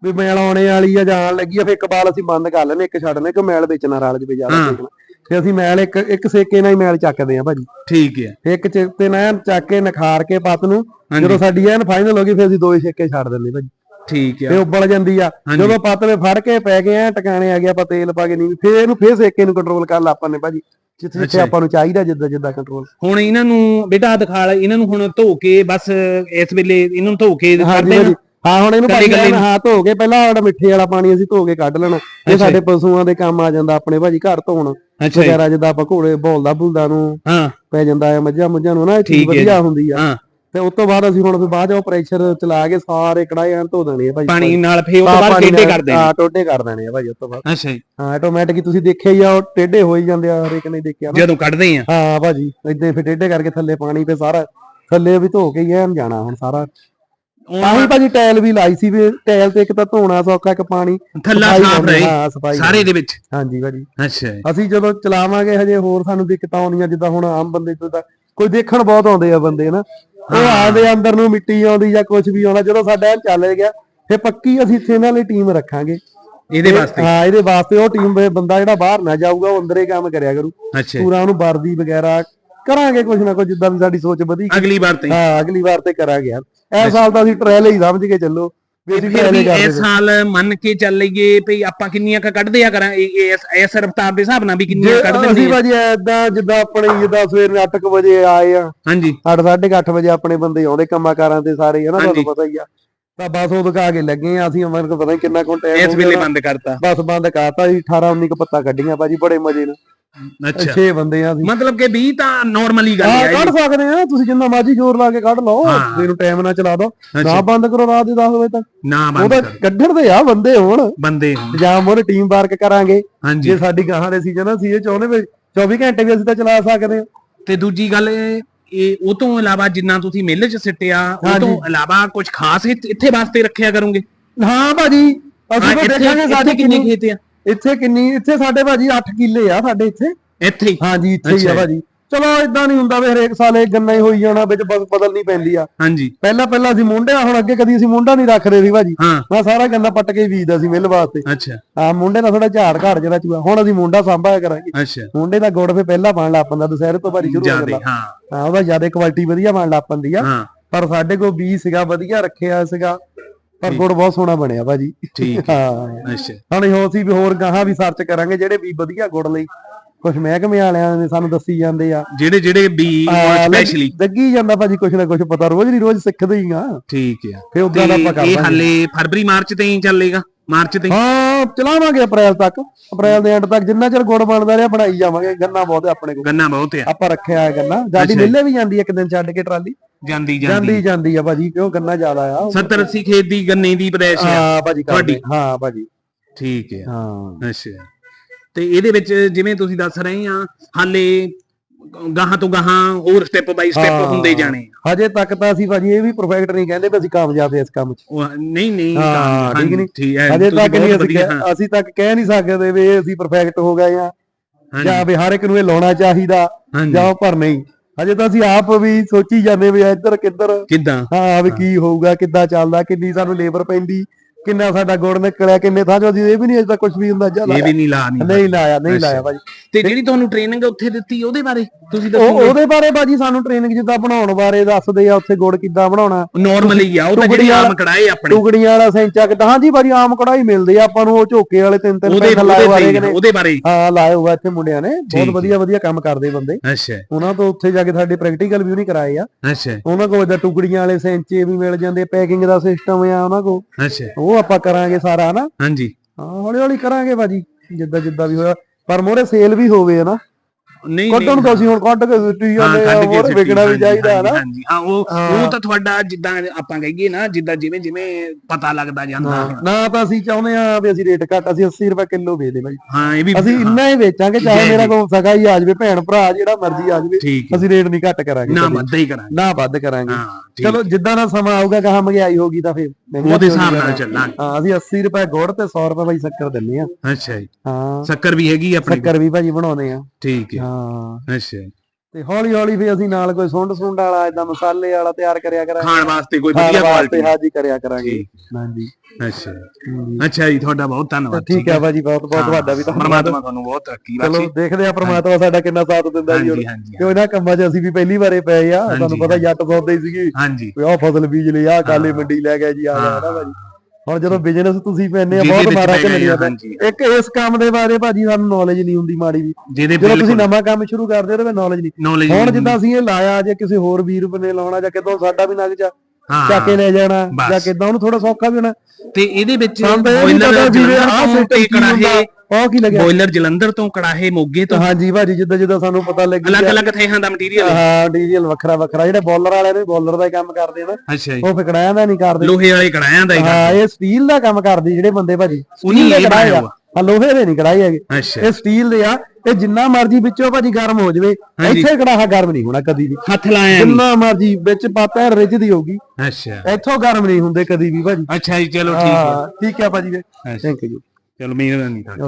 [SPEAKER 3] ਵੀ ਮੈਲ ਆਉਣੇ ਵਾਲੀ ਆ ਜਾਣ ਲੱਗੀ ਆ ਫਿਰ ਇੱਕ ਬਾਲ ਅਸੀਂ ਬੰਦ ਕਰ ਲੈਨੇ ਇੱਕ ਛੱਡ ਲੈਨੇ ਕਿ ਮੈਲ ਵਿੱਚ ਨਾ ਰਲ ਜਵੇ ਜ਼ਿਆਦਾ ਨਾਲ। ਤੇ ਅਸੀਂ ਮੈਲ ਇੱਕ ਇੱਕ ਸੇਕੇ ਨਾਲ ਹੀ ਮੈਲ ਚੱਕਦੇ ਆ ਭਾਜੀ।
[SPEAKER 2] ਠੀਕ ਹੈ।
[SPEAKER 3] ਇੱਕ ਚ ਤੇ ਨਾ ਐਨ ਚੱਕ ਕੇ ਨਖਾਰ ਕੇ ਪੱਤ ਨੂੰ ਜਦੋਂ ਸਾਡੀ ਐਨ ਫਾਈਨਲ ਹੋ ਗਈ ਫਿਰ ਅਸੀਂ ਦੋ ਹੀ ਸੇਕੇ ਛੱਡ ਦਿੰਦੇ ਭਾਜੀ।
[SPEAKER 2] ਠੀਕ
[SPEAKER 3] ਤੇ
[SPEAKER 2] ਹੈ
[SPEAKER 3] ਉੱਬਲ ਜਾਂਦੀ ਆ। ਜਦੋਂ ਪੱਤ ਵੇ ਫੜ ਕੇ ਪੈ ਗਏ ਆ ਟਿਕਾਣੇ ਆ ਗਿਆ ਆਪਾਂ ਤੇਲ ਪਾ ਕੇ ਨਹੀਂ ਫਿਰ ਇਹਨੂੰ ਫਿਰ ਸੇਕੇ ਨੂੰ ਕੰਟਰੋਲ ਕਰ ਲਾ ਆਪਾਂ ਨੇ ਭਾਜੀ। ਜਿੱਥੇ ਜਿੱਥੇ। ਆਪਾਂ ਨੂੰ ਚਾਹੀਦਾ ਜਿੱਦਾਂ ਜਿੱਦਾਂ ਕੰਟਰੋਲ
[SPEAKER 2] ਹੁਣ ਇਹਨਾਂ ਨੂੰ ਬੇਟਾ ਦਿਖਾ ਲੈ ਇਹਨਾਂ ਨੂੰ ਹੁਣ ਧੋ ਕੇ ਬਸ ਇਸ ਵੇਲੇ ਇਹਨਾਂ ਨੂੰ ਧੋ ਕੇ ਕਰਦੇ ਨਾ।
[SPEAKER 3] ਹਾਂ ਹੁਣ ਇਹਨੂੰ ਭਾਜੀ ਹੱਥ ਧੋ ਕੇ ਪਹਿਲਾਂ ਸਾਡਾ ਮਿੱਠੇ ਵਾਲਾ ਪਾਣੀ ਅਸੀਂ ਧੋ ਕੇ ਕੱਢ ਲੈਣਾ। ਇਹ ਸਾਡੇ ਪਸ਼ੂਆਂ ਦੇ ਕੰਮ ਆ ਜਾਂਦਾ ਆਪਣੇ ਭਾਜੀ ਘਰ ਧੋਣ। ਵਗੈਰਾ ਜਿੱਦਾਂ ਆਪਾਂ ਘੋੜੇ ਬੋਲਦਾ ਬੁਲਦਾ ਨੂੰ
[SPEAKER 2] ਹਾਂ।
[SPEAKER 3] ਪੈ ਜਾਂਦਾ ਹੈ ਮੱਝਾਂ ਮੁੱਝਾਂ ਨੂੰ ਨਾ ਇਹ
[SPEAKER 2] ਹੈ
[SPEAKER 3] ਵਧੀਆ ਹੁੰਦੀ ਆ।
[SPEAKER 2] ਹਾਂ।
[SPEAKER 3] ਤੇ ਉਸ ਤੋਂ ਬਾਅਦ ਅਸੀਂ ਹੁਣ ਫਿਰ ਬਾਅਦ ਉਹ ਪ੍ਰੈਸ਼ਰ ਚਲਾ ਕੇ ਸਾਰੇ ਕੜਾਈ ਐਨ ਧੋ ਦੇਣੇ ਆ ਭਾਜੀ
[SPEAKER 2] ਪਾਣੀ ਨਾਲ ਫੇਰ ਉਹ ਤੋਂ ਬਾਅਦ
[SPEAKER 3] ਨਾਲ-
[SPEAKER 2] ਕਰਦੇ ਨੇ
[SPEAKER 3] ਹਾਂ ਟੋਟੇ ਕਰ ਦੇਣੇ ਆ ਭਾਜੀ ਉਸ ਤੋਂ ਬਾਅਦ।
[SPEAKER 2] ਅੱਛਾ ਜੀ।
[SPEAKER 3] ਹਾਂ ਆਟੋਮੈਟਿਕ ਤੁਸੀਂ ਦੇਖਿਆ ਹੀ ਆ ਉਹ ਟੇਢੇ ਹੋ ਹੀ ਜਾਂਦੇ ਆ ਹਰੇਕ ਨੇ ਦੇਖਿਆ ਨਾ।
[SPEAKER 2] ਜਦੋਂ ਕੱਢਦੇ ਆ।
[SPEAKER 3] ਹਾਂ ਭਾਜੀ ਇਦਾਂ ਫਿਰ ਟੇਢੇ ਕਰਕੇ ਥੱਲੇ ਪਾਣੀ ਤੇ ਸਾਰਾ ਥੱਲੇ ਵੀ ਧੋ ਕੇ ਹੀ ਐਨ ਜਾਣਾ ਹੁਣ ਸਾਰਾ। ਆਹੀ ਭਾਜੀ ਟਾਇਲ ਵੀ ਲਾਈ ਸੀ ਵੀ ਟਾਇਲ ਤੇ ਇੱਕ ਤਾਂ ਧੋਣਾ ਸੌਖਾ ਇੱਕ ਪਾਣੀ
[SPEAKER 2] ਥੱਲਾ ਸਾਫ਼ ਰਹੇ ਸਾਰੇ ਦੇ ਵਿੱਚ।
[SPEAKER 3] ਹਾਂਜੀ ਭਾਜੀ।
[SPEAKER 2] ਅੱਛਾ
[SPEAKER 3] ਅਸੀਂ ਜਦੋਂ ਚਲਾਵਾਂਗੇ ਹਜੇ ਹੋਰ ਸਾਨੂੰ ਦਿੱਕਤਾਂ ਆਉਣੀਆਂ ਜਿੱਦਾਂ ਹੁਣ ਆਮ ਬੰਦੇ ਤੋਂ ਤਾਂ ਕੋਈ ਦੇਖਣ ਬਹੁਤ ਆਉਂਦੇ ਆ ਬੰਦੇ ਨਾ ਉਹ ਆਦੇ ਅੰਦਰ ਨੂੰ ਮਿੱਟੀ ਆਉਂਦੀ ਜਾਂ ਕੁਝ ਵੀ ਆਉਂਦਾ ਜਦੋਂ ਸਾਡਾ ਇਹ ਚੱਲ ਗਿਆ ਫਿਰ ਪੱਕੀ ਅਸੀਂ ਇੱਥੇ ਇਹਨਾਂ ਲਈ ਟੀਮ ਰੱਖਾਂਗੇ।
[SPEAKER 2] ਇਹਦੇ ਵਾਸਤੇ?
[SPEAKER 3] ਹਾਂ ਇਹਦੇ ਵਾਸਤੇ ਉਹ ਟੀਮ ਬੰਦਾ ਜਿਹੜਾ ਬਾਹਰ ਨਾ ਜਾਊਗਾ ਉਹ ਅੰਦਰ ਕੰਮ ਕਰਿਆ ਕਰੂ। ਪੂਰਾ ਉਹਨੂੰ ਵਰਦੀ ਵਗੈਰਾ ਕਰਾਂਗੇ ਕੁਝ ਨਾ ਕੁਝ ਜਿੱਦਾਂ ਸਾਡੀ ਸੋਚ ਵਧੀ
[SPEAKER 2] ਅਗਲੀ ਵਾਰ ਤੇ।
[SPEAKER 3] ਹਾਂ ਅਗਲੀ ਵਾਰ ਤੇ ਕਰਾਂਗੇ ਯਾਰ। ਇਸ ਸਾਲ ਤਾਂ ਅਸੀਂ ਟ੍ਰਾਇਲ ਹੀ ਸਮਝ ਕੇ ਚੱਲੋ।
[SPEAKER 2] ਫਿਰ ਵੀ ਇਸ ਸਾਲ ਮੰਨ ਕੇ ਚੱਲ ਲਈਏ ਭਈ ਆਪਾਂ ਕਿੰਨੀਆਂ ਕ ਕੱਢਦੇ ਆ ਕਰਾਂ ਇਸ ਇਸ ਰਫਤਾਰ ਦੇ ਹਿਸਾਬ ਨਾਲ ਵੀ ਕਿੰਨੀਆਂ ਕੱਢ
[SPEAKER 3] ਜੇ
[SPEAKER 2] ਦਿੰਦੇ
[SPEAKER 3] ਅਸੀਂ ਭਾਜੀ ਏਦਾਂ ਜਿੱਦਾਂ ਆਪਣੇ ਜਿੱਦਾਂ ਸਵੇਰ ਨੂੰ 8 ਵਜੇ ਆਏ ਆ
[SPEAKER 2] ਹਾਂਜੀ।
[SPEAKER 3] 8:30 ਵਜੇ ਆਪਣੇ ਬੰਦੇ ਆਉਂਦੇ ਕੰਮਾਂ ਕਾਰਾਂ ਤੇ ਸਾਰੇ ਹਨਾ। ਤੁਹਾਨੂੰ ਪਤਾ ਹੀ ਆ। ਤਾਂ ਬਸ ਉਦੋਂ ਕਾ ਕੇ ਲੱਗੇ ਆ ਅਸੀਂ ਕੋ ਪਤਾ ਨੀ ਕਿੰਨਾ ਕੁ ਟਾਈਮ
[SPEAKER 2] ਇਸ ਵੇਲੇ ਬੰਦ ਕਰਤਾ।
[SPEAKER 3] ਬਸ ਬੰਦ ਕਰਤਾ ਜੀ 18 19 ਕੁ ਪੱਤਾ ਕੱਢੀਆਂ ਭਾਜੀ ਬੜੇ ਮਜ਼ੇ ਨਾਲ।
[SPEAKER 2] ਅੱਛਾ।
[SPEAKER 3] 6 ਬੰਦੇ ਆ ਅਸੀਂ।
[SPEAKER 2] ਮਤਲਬ ਕਿ 20 ਤਾਂ ਨਾਰਮਲੀ ਗੱਲ
[SPEAKER 3] ਹਾਂ ਕੱਢ ਸਕਦੇ ਆ ਤੁਸੀਂ ਜਿੰਨਾ ਮਰਜ਼ੀ ਜ਼ੋਰ ਲਾ ਕੇ ਕੱਢ ਲਓ। ਇਹਨੂੰ ਟਾਈਮ ਨਾਲ ਚਲਾ ਦਿਓ ਨਾ ਬੰਦ ਕਰੋ ਰਾਤ ਦੇ 10 ਵਜੇ ਤੱਕ।
[SPEAKER 2] ਨਾ
[SPEAKER 3] ਉਹ
[SPEAKER 2] ਬੰਦ ਕਰ।
[SPEAKER 3] ਕੱਢਣ ਦੇ ਆ ਬੰਦੇ ਹੋਣ।
[SPEAKER 2] ਬੰਦੇ ਹੋਣ।
[SPEAKER 3] ਜਾਂ ਮੋਰ ਟੀਮ ਵਰਕ ਕਰਾਂਗੇ। ਜੇ ਸਾਡੀ ਗਾਹਾਂ ਦੇ ਸੀਜ਼ਨ ਆ ਸੀ ਇਹ ਚਾਹੁੰਦੇ ਵੀ 24 ਘੰਟੇ ਵੀ ਅਸੀਂ ਤਾਂ ਚਲਾ ਸਕਦੇ ਆ।
[SPEAKER 2] ਤੇ ਦੂਜੀ ਗੱਲ ਇਹ ਇਹ ਉਹ ਤੋਂ ਇਲਾਵਾ ਜਿੰਨਾ ਤੁਸੀਂ ਮੇਲੇ 'ਚ ਸਿੱਟਿਆ ਉਹ। ਤੋਂ ਇਲਾਵਾ ਕੁਝ ਖਾਸ ਇੱਥੇ ਵਾਸਤੇ ਰੱਖਿਆ ਕਰੋਗੇ?
[SPEAKER 3] ਹਾਂ ਭਾਜੀ ਅਸੀਂ
[SPEAKER 2] ਇੱਥੇ
[SPEAKER 3] ਦੇਖਾਂਗੇ ਸਾਡੇ
[SPEAKER 2] ਕਿੰਨੇ ਖੇਤ ਆ?
[SPEAKER 3] ਇੱਥੇ ਕਿੰਨੀ ਇੱਥੇ ਸਾਡੇ ਭਾਜੀ 8 ਕਿੱਲੇ ਆ ਸਾਡੇ ਇੱਥੇ।
[SPEAKER 2] ਇੱਥੇ
[SPEAKER 3] ਹਾਂਜੀ ਇੱਥੇ ਹੀ ਆ। ਭਾਜੀ। ਚਲੋ ਇਦਾਂ ਨਹੀਂ ਹੁੰਦਾ ਵੀ ਹਰੇਕ ਸਾਲ ਇਹ ਗੰਨਾ ਹੀ ਹੋਈ ਜਾਣਾ ਵਿੱਚ ਬਸ ਬਦਲਣੀ ਪੈਂਦੀ ਆ।
[SPEAKER 2] ਹਾਂਜੀ।
[SPEAKER 3] ਪਹਿਲਾਂ ਪਹਿਲਾਂ ਅਸੀਂ ਮੁੰਡਿਆਂ ਹੁਣ ਅੱਗੇ ਕਦੀ ਅਸੀਂ ਮੁੰਡਾ ਨਹੀਂ ਰੱਖਦੇ ਸੀ ਭਾਜੀ।
[SPEAKER 2] ਹਾਂ।
[SPEAKER 3] ਮੈਂ ਸਾਰਾ ਗੰਨਾ ਪੱਟ ਕੇ ਬੀਜਦਾ ਸੀ ਮਿਲ ਵਾਸਤੇ।
[SPEAKER 2] ਅੱਛਾ।
[SPEAKER 3] ਆ ਮੁੰਡੇ ਨਾਲ ਥੋੜਾ ਝਾੜ ਘਾੜ ਜਿਹੜਾ ਚੂਆ ਹੁਣ ਅਸੀਂ ਮੁੰਡਾ ਸੰਭਾਇਆ ਕਰਾਂਗੇ।
[SPEAKER 2] ਅੱਛਾ।
[SPEAKER 3] ਮੁੰਡੇ ਦਾ ਗੁੜ ਫੇ ਪਹਿਲਾਂ ਬਣ ਲਾ ਪੰਦਾ ਦੁਸਹਿਰੇ ਤੋਂ ਭਾਜੀ ਸ਼ੁਰੂ ਹੋ
[SPEAKER 2] ਜਿਆਦੇ
[SPEAKER 3] ਜਾਂਦਾ।
[SPEAKER 2] ਹਾਂ।
[SPEAKER 3] ਹਾਂ ਉਹਦਾ ਜ਼ਿਆਦਾ ਕੁਆਲਿਟੀ ਵਧੀਆ ਬਣ ਲਾ ਪੰਦੀ ਆ।
[SPEAKER 2] ਹਾਂ।
[SPEAKER 3] ਪਰ ਸਾਡੇ ਕੋਲ ਬੀਜ ਸੀਗਾ ਵਧੀਆ ਰੱਖਿਆ ਸੀਗਾ। ਪਰ। ਗੁੜ ਬਹੁਤ ਸੋਹਣਾ ਬਣਿਆ ਭਾਜੀ।
[SPEAKER 2] ਠੀਕ। ਹੈ।
[SPEAKER 3] ਹਾਂ
[SPEAKER 2] ਅੱਛਾ।
[SPEAKER 3] ਹੁਣ ਹੋ ਸੀ ਵੀ ਹੋਰ ਗਾਹਾਂ ਵੀ ਸਰਚ ਕਰਾਂਗੇ ਜਿਹੜੇ ਵੀ ਵਧੀਆ ਗੁੜ ਲਈ। ਕੁਝ ਮਹਿਕਮੇ ਵਾਲਿਆਂ ਨੇ ਸਾਨੂੰ ਦੱਸੀ ਜਾਂਦੇ ਆ।
[SPEAKER 2] ਜਿਹੜੇ ਜਿਹੜੇ ਬੀ
[SPEAKER 3] ਆ,
[SPEAKER 2] ਸਪੈਸ਼ਲੀ
[SPEAKER 3] ਲੱਗੀ ਜਾਂਦਾ ਭਾਜੀ ਕੁਝ ਨਾ ਕੁਝ ਪਤਾ ਰੋਜ਼ ਨਹੀਂ ਰੋਜ਼ ਸਿੱਖਦੇ ਹੀ ਆ।
[SPEAKER 2] ਠੀਕ ਹੈ
[SPEAKER 3] ਫੇ ਉਦਾਂ ਦਾ ਆਪਾਂ
[SPEAKER 2] ਇਹ ਹਾਲੇ ਫਰਵਰੀ ਮਾਰਚ ਤੇ ਹੀ ਚੱਲੇਗਾ। ਮਾਰਚ ਤੇ ਹੀ?
[SPEAKER 3] ਹਾਂ ਚਲਾਵਾਂਗੇ ਅਪ੍ਰੈਲ ਤੱਕ। ਅਪ੍ਰੈਲ ਦੇ ਐਂਡ ਤੱਕ ਜਿੰਨਾ ਚਿਰ ਗੁੜ ਬਣਦਾ ਰਿਹਾ ਬਣਾਈ ਜਾਵਾਂਗੇ। ਗੰਨਾ ਬਹੁਤ ਹੈ ਆਪਣੇ ਕੋਲ।
[SPEAKER 2] ਗੰਨਾ ਬਹੁਤ ਆ।
[SPEAKER 3] ਆਪਾਂ ਰੱਖਿਆ ਹੈ ਗੰਨਾ। ਗਾਡੀ
[SPEAKER 2] ਅੱਛਾ ਜੀ।
[SPEAKER 3] ਮਿੱਲੇ ਵੀ ਜਾਂਦੀ ਹੈ ਇੱਕ ਦਿਨ ਛੱਡ ਕੇ ਟਰਾਲੀ।
[SPEAKER 2] ਜਾਂਦੀ
[SPEAKER 3] ਜਾਂਦੀ।
[SPEAKER 2] ਜਾਂਦੀ
[SPEAKER 3] ਜਾਂਦੀ ਆ ਭਾਜੀ ਕਿਉਂ ਗੰਨਾ ਜ਼ਿਆਦਾ ਆ।
[SPEAKER 2] 70 80 ਖੇਤ ਦੀ ਗੰਨੇ ਦੀ ਪਦੈਸ਼ ਆ
[SPEAKER 3] ਹਾਂ ਭਾਜੀ? ਹਾਂ ਭਾਜੀ।
[SPEAKER 2] ਠੀਕ ਹੈ
[SPEAKER 3] ਹਾਂ।
[SPEAKER 2] ਅੱਛਾ। ਤੇ ਇਹਦੇ ਵਿੱਚ ਜਿਵੇਂ ਤੁਸੀਂ ਦੱਸ ਰਹੇ ਆ ਹਾਲੇ ਗਾਹਾਂ ਤੋਂ ਗਾਹਾਂ ਹੋਰ ਸਟੈਪ ਬਾਈ ਸਟੈਪ। ਹੁੰਦੇ ਜਾਣੇ।
[SPEAKER 3] ਹਜੇ ਤੱਕ ਤਾਂ ਅਸੀਂ ਭਾਜੀ ਇਹ ਵੀ ਪਰਫੈਕਟ ਨਹੀਂ ਕਹਿੰਦੇ ਵੀ ਅਸੀਂ ਕਾਮਯਾਬ ਇਸ ਕੰਮ 'ਚ।
[SPEAKER 2] ਨਹੀਂ ਨਹੀਂ
[SPEAKER 3] ਠੀਕ ਨੀ?
[SPEAKER 2] ਠੀਕ ਹੈ
[SPEAKER 3] ਹਜੇ ਤੱਕ ਨਹੀਂ ਅਸੀਂ ਅਸੀਂ ਤੱਕ ਕਹਿ ਨਹੀਂ ਸਕਦੇ ਵੀ ਅਸੀਂ ਪਰਫੈਕਟ ਹੋ ਗਏ ਆ ਜਾਂ ਵੀ ਹਰ ਇੱਕ ਨੂੰ ਇਹ ਲਾਉਣਾ ਚਾਹੀਦਾ ਜਾਂ ਪਰ ਨਹੀਂ। ਹਜੇ ਤਾਂ ਅਸੀਂ ਆਪ ਵੀ ਸੋਚੀ ਜਾਂਦੇ ਵੀ ਇੱਧਰ ਕਿੱਧਰ
[SPEAKER 2] ਕਿੱਦਾਂ?
[SPEAKER 3] ਹਾਂ ਵੀ ਕੀ ਹੋਊਗਾ ਕਿੱਦਾਂ ਚੱਲਦਾ ਕਿੰਨੀ ਸਾਨੂੰ ਲੇਬਰ ਪੈਂਦੀ। ਕਿੰਨਾ ਸਾਡਾ ਗੁੜ ਨਿਕਲਿਆ ਕਿੰਨੇ ਥਾਂ ਚੋਂ ਅਸੀਂ ਇਹ ਵੀ ਨਹੀਂ ਅਜੇ ਤੱਕ ਕੁਝ ਵੀ ਹੁੰਦਾ
[SPEAKER 2] ਇਹ ਵੀ ਨਹੀਂ ਲਾ ਨਹੀਂ
[SPEAKER 3] ਨਹੀਂ ਲਾਇਆ। ਨਹੀਂ। ਲਾਇਆ ਭਾਜੀ।
[SPEAKER 2] ਤੇ ਜਿਹੜੀ ਤੁਹਾਨੂੰ ਟ੍ਰੇਨਿੰਗ ਉੱਥੇ ਦਿੱਤੀ ਉਹਦੇ ਬਾਰੇ ਤੁਸੀਂ ਦੱਸੋ
[SPEAKER 3] ਉਹਦੇ ਬਾਰੇ ਭਾਜੀ ਸਾਨੂੰ ਟ੍ਰੇਨਿੰਗ ਜਿੱਦਾਂ ਬਣਾਉਣ ਬਾਰੇ ਦੱਸਦੇ ਆ ਉੱਥੇ ਗੁੜ ਕਿੱਦਾਂ ਬਣਾਉਣਾ।
[SPEAKER 2] ਨਾਰਮਲੀ ਆ ਉਹ ਤਾਂ ਜਿਹੜੀ ਆਮ ਕੜਾਏ ਆਪਣੇ।
[SPEAKER 3] ਟੁਕੜੀਆਂ ਵਾਲਾ ਸੈਂਚਾ ਕਿੱਦਾਂ? ਹਾਂਜੀ ਭਾਜੀ ਆਮ ਕੜਾਈ ਮਿਲਦੇ ਆ ਆਪਾਂ ਨੂੰ ਉਹ ਝੋਕੇ ਵਾਲੇ ਤਿੰਨ ਤਿੰਨ ਪੈਸੇ ਲਾਏ ਵਾਲੇ
[SPEAKER 2] ਉਹਦੇ
[SPEAKER 3] ਨੇ।
[SPEAKER 2] ਉਹਦੇ ਬਾਰੇ
[SPEAKER 3] ਹਾਂ। ਲਾਏ ਹੋਇਆ ਇੱਥੇ ਮੁੰਡਿਆਂ ਨੇ। ਬਹੁਤ। ਵਧੀਆ ਵਧੀਆ ਕੰਮ ਕਰਦੇ ਬੰਦੇ।
[SPEAKER 2] ਅੱਛਾ।
[SPEAKER 3] ਉਹਨਾਂ ਤੋਂ ਉੱਥੇ ਜਾ ਕੇ ਸਾਡੇ ਪ੍ਰੈਕਟੀਕਲ ਵੀ ਨਹੀਂ ਕਰਾਏ ਆ।
[SPEAKER 2] ਅੱਛਾ।
[SPEAKER 3] ਉਹਨਾਂ ਕੋਲ ਇਦਾਂ ਟੁਕੜੀਆਂ ਵਾਲੇ ਸੈਂਚੇ ਵੀ ਮਿਲ ਜਾਂਦੇ ਪੈਕਿੰਗ ਦਾ ਸਿਸਟਮ ਆ ਉਹਨਾਂ ਕੋਲ।
[SPEAKER 2] ਅੱਛਾ।
[SPEAKER 3] ਉਹ ਆਪਾਂ ਕਰਾਂਗੇ ਸਾਰਾ ਹਨਾ?
[SPEAKER 2] ਹਾਂਜੀ।
[SPEAKER 3] ਹਾਂ ਹੌਲੀ ਹੌਲੀ ਕਰਾਂਗੇ ਭਾਜੀ ਜਿੱਦਾਂ ਜਿੱਦਾਂ ਵੀ ਹੋਇਆ। ਪਰ ਮੋਰੇ ਸੇਲ ਵੀ ਹੋਵੇ ਹਨਾ?
[SPEAKER 2] ਨਹੀਂ
[SPEAKER 3] ਕੱਢਣ ਤਾਂ ਅਸੀਂ ਹੁਣ ਕੱਢ ਕੇ ਸੁੱਟੀ
[SPEAKER 2] ਹਾਂ
[SPEAKER 3] ਜਾਂਦੇ ਆ ਵਿਕਣਾ ਵੀ ਚਾਹੀਦਾ
[SPEAKER 2] ਹਾਂਜੀ,
[SPEAKER 3] ਹਨਾ?
[SPEAKER 2] ਹਾਂਜੀ। ਹਾਂ ਉਹ
[SPEAKER 3] ਹਾਂ।
[SPEAKER 2] ਉਹ ਤਾਂ ਤੁਹਾਡਾ ਜਿੱਦਾਂ ਆਪਾਂ ਕਹੀਏ ਨਾ ਜਿੱਦਾਂ ਜਿਵੇਂ ਜਿਵੇਂ ਪਤਾ ਲੱਗਦਾ ਜਾਂਦਾ।
[SPEAKER 3] ਹਾਂ, ਨਾ ਤਾਂ ਅਸੀਂ ਚਾਹੁੰਦੇ ਆ ਵੀ ਅਸੀਂ ਰੇਟ ਘੱਟ ਅਸੀਂ 80 ਰੁਪਏ ਕਿਲੋ ਵੇਚਦੇ ਭਾਜੀ।
[SPEAKER 2] ਹਾਂ ਇਹ ਵੀ
[SPEAKER 3] ਅਸੀਂ
[SPEAKER 2] ਹਾਂ,
[SPEAKER 3] ਇੰਨਾ ਹੀ ਵੇਚਾਂਗੇ ਚਾਹੇ
[SPEAKER 2] ਜੀ,
[SPEAKER 3] ਮੇਰਾ
[SPEAKER 2] ਜੀ।
[SPEAKER 3] ਕੋਈ ਸਗਾ ਹੀ ਆ ਜਾਵੇ ਭੈਣ ਭਰਾ ਜਿਹੜਾ ਮਰਜ਼ੀ ਆ ਜਾਵੇ
[SPEAKER 2] ਹੈ।
[SPEAKER 3] ਅਸੀਂ ਰੇਟ ਨਹੀਂ ਘੱਟ ਕਰਾਂਗੇ
[SPEAKER 2] ਨਾ। ਵੱਧਾ ਹੀ ਕਰਾਂਗੇ।
[SPEAKER 3] ਨਾ ਵੱਧ ਕਰਾਂਗੇ।
[SPEAKER 2] ਹਾਂ
[SPEAKER 3] ਚਲੋ ਜਿੱਦਾਂ ਦਾ ਸਮਾਂ ਆਊਗਾ ਕਹਾਂ ਮਹਿੰਗਾਈ ਹੋਗੀ ਤਾਂ ਫਿਰ।
[SPEAKER 2] ਉਹਦੇ ਹਿਸਾਬ। ਨਾਲ ਚੱਲਾਂਗੇ।
[SPEAKER 3] ਹਾਂ ਅਸੀਂ 80 ਰੁਪਏ ਗੁੜ ਤੇ 100 ਰੁਪਏ ਭਾਈ ਸ਼ੱਕਰ ਦਿੰਨੇ ਆ
[SPEAKER 2] ਅੱਛਾ ਜੀ।
[SPEAKER 3] ਹਾਂ।
[SPEAKER 2] ਸ਼ੱਕਰ ਵੀ ਹੈਗੀ ਆਪਣੀ।
[SPEAKER 3] ਸ਼ੱਕਰ ਵੀ ਭਾਜੀ ਬਣਾਉਂਦੇ ਆ
[SPEAKER 2] ਠੀਕ ਹੈ।
[SPEAKER 3] ਹਾਂ।
[SPEAKER 2] ਅੱਛਾ
[SPEAKER 3] ਤੇ ਹੌਲੀ ਹੌਲੀ ਵੀ ਅਸੀਂ ਨਾਲ ਕੋਈ ਸੁੰਡ ਸੁੰਡ ਵਾਲਾ ਇਦਾਂ ਮਸਾਲੇ ਵਾਲਾ ਤਿਆਰ ਕਰਿਆ ਕਰਾਂਗੇ।
[SPEAKER 2] ਖਾਣ ਵਾਸਤੇ ਕੋਈ ਵਧੀਆ ਕੁਆਲਿਟੀ
[SPEAKER 3] ਹਾਜੀ ਕਰਿਆ ਕਰਾਂਗੇ। ਹਾਂਜੀ।
[SPEAKER 2] ਅੱਛਾ। ਅੱਛਾ ਜੀ ਤੁਹਾਡਾ ਬਹੁਤ ਧੰਨਵਾਦ।
[SPEAKER 3] ਠੀਕ ਹੈ। ਭਾਜੀ ਬਹੁਤ ਬਹੁਤ ਤੁਹਾਡਾ ਵੀ
[SPEAKER 2] ਪਰਮਾਤਮਾ ਤੁਹਾਨੂੰ ਬਹੁਤ ਤਰੱਕੀ
[SPEAKER 3] ਚਲੋ
[SPEAKER 2] ਬਖਸ਼ੇ
[SPEAKER 3] ਦੇਖਦੇ ਆ ਪ੍ਰਮਾਤਮਾ ਸਾਡਾ ਕਿੰਨਾ ਸਾਥ ਦਿੰਦਾ ਜੀ। ਹੁਣ ਕਿਉਂ ਇਹਨਾਂ ਕੰਮਾਂ 'ਚ ਅਸੀਂ ਵੀ ਪਹਿਲੀ ਵਾਰੇ ਪਏ ਆ। ਤੁਹਾਨੂੰ ਪਤਾ ਜੱਟ ਸੌਦੇ ਸੀਗੇ।
[SPEAKER 2] ਹਾਂਜੀ।
[SPEAKER 3] ਵੀ ਆਹ ਫਸਲ ਬੀਜ ਲਈ ਆ ਕਾਲੇ। ਮੰਡੀ ਲੈ ਗਿਆ ਜੀ ਆ
[SPEAKER 2] ਹਾਂ।
[SPEAKER 3] ਭਾਜੀ। ਹੁਣ ਜਦੋਂ ਬਿਜ਼ਨਸ ਤੁਸੀਂ ਪੈਨੇ ਆ ਬਹੁਤ ਮਾਰਾ
[SPEAKER 2] ਪੈ ਗਏ
[SPEAKER 3] ਚੱਲਣੀ
[SPEAKER 2] ਆ,
[SPEAKER 3] ਆ
[SPEAKER 2] ਹਾਂਜੀ।
[SPEAKER 3] ਇੱਕ ਇਸ ਕੰਮ ਦੇ ਬਾਰੇ ਭਾਜੀ ਸਾਨੂੰ ਨੌਲੇਜ ਨਹੀਂ ਹੁੰਦੀ ਮਾੜੀ ਵੀ ਜਦੋਂ ਤੁਸੀਂ ਨਵਾਂ ਕੰਮ ਸ਼ੁਰੂ ਕਰਦੇ ਹੋ ਤੇ ਨੌਲੇਜ ਨਹੀਂ। ਹੁਣ ਜਿੱਦਾਂ ਅਸੀਂ ਇਹ ਲਾਇਆ ਜੇ ਕਿਸੇ ਹੋਰ ਵੀਰ ਨੇ ਲਾਉਣਾ ਜਾਂ ਕਿਦੋਂ ਸਾਡਾ ਵੀ ਨਗ ਜਾ
[SPEAKER 2] ਹਾਂ।
[SPEAKER 3] ਚੱਕ ਕੇ ਲੈ ਜਾਣਾ। ਜਾਂ ਕਿਦਾਂ ਉਹਨੂੰ ਥੋੜਾ ਸੌਖਾ ਵੀ ਹੋਣਾ।
[SPEAKER 2] ਤੇ ਇਹਦੇ ਵਿੱਚ ਬੋਇਲਰ
[SPEAKER 3] ਪਤਾ ਵੀ ਇਹ ਉਹ ਕੀ ਲੱਗਿਆ?
[SPEAKER 2] ਬੋਇਲਰ ਜਲੰਧਰ ਤੋਂ ਕੜਾਹੇ ਮੋਗੇ ਤੋਂ।
[SPEAKER 3] ਹਾਂਜੀ ਭਾਜੀ ਜਿੱਦਾਂ ਜਿੱਦਾਂ ਸਾਨੂੰ ਪਤਾ ਲੱਗੀ
[SPEAKER 2] ਅਲੱਗ ਅਲੱਗ ਥਾਂ ਦਾ ਮਟੀਰੀਅਲ
[SPEAKER 3] ਹਾਂ। ਡੀਜ਼ਲ ਵੱਖਰਾ ਵੱਖਰਾ। ਜਿਹੜੇ ਬੋਲਰ ਵਾਲੇ ਨੇ ਬੋਲਰ ਦਾ ਹੀ ਕੰਮ ਕਰਦੇ ਆ ਨਾ।
[SPEAKER 2] ਅੱਛਾ ਜੀ।
[SPEAKER 3] ਉਹ ਫਿਕੜਾਇਆ ਦਾ ਨਹੀਂ ਕਰਦੇ।
[SPEAKER 2] ਲੋਹੇ ਵਾਲੇ ਕੜਾਹਿਆਂ ਦਾ ਹੀ
[SPEAKER 3] ਹਾਂ ਇਹ ਸਟੀਲ ਦਾ ਕੰਮ ਕਰਦੇ ਜਿਹੜੇ ਬੰਦੇ ਭਾਜੀ।
[SPEAKER 2] ਉਹਨੀ ਇਹ ਬਣਾਇਆ
[SPEAKER 3] ਆ। ਲੋਹੇ ਦੇ ਨਹੀਂ ਕੜਾਏ ਹੈਗੇ। ਇਹ ਸਟੀਲ ਦੇ ਆ। ਇਹ ਜਿੰਨਾ ਮਰਜ਼ੀ ਵਿੱਚੋਂ ਭਾਜੀ ਗਰਮ ਹੋ ਜਵੇ। ਇੱਥੇ ਕੜਾਹਾ ਗਰਮ ਨਹੀਂ ਹੋਣਾ ਕਦੀ ਵੀ।
[SPEAKER 2] ਹੱਥ ਲਾਇਆ
[SPEAKER 3] ਜਿੰਨਾ ਮਰਜ਼ੀ ਵਿੱਚ ਪਾਤਾ ਰਿੱਝਦੀ ਹੋਊਗੀ।
[SPEAKER 2] ਅੱਛਾ।
[SPEAKER 3] ਇੱਥੋਂ ਗਰਮ ਨਹੀਂ ਹੁੰਦੇ ਕਦੀ ਵੀ ਭਾਜੀ।
[SPEAKER 2] ਅੱਛਾ ਜੀ ਚਲੋ ਠੀਕ ਹੈ।
[SPEAKER 3] ਠੀਕ ਹੈ ਭਾਜੀ ਥੈਂਕ ਯੂ
[SPEAKER 2] ਚਲੋ ਮਿਹਰਬਾਨੀ ਤੁਹਾਡੀ।